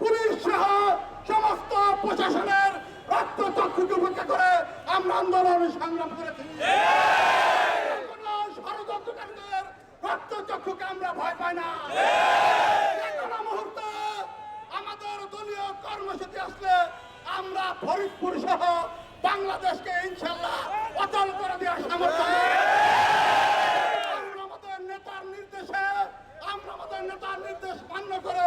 Police সহ সমস্ত প্রশাসনের রক্ত চক্ষুকে উপেক্ষা করে আমরা আন্দোলন সংগ্রাম করেছি। আমরা ভয় পাই না। মুহূর্তে আমাদের কর্মসূচি আমরা ফরিদপুর সহ বাংলাদেশকে ইনশাল্লাহ অচল করে দেওয়ার সামর্থ্য আছে। আমরা আমাদের নেতার নির্দেশে আমরা আমাদের নেতার নির্দেশ মান্য করে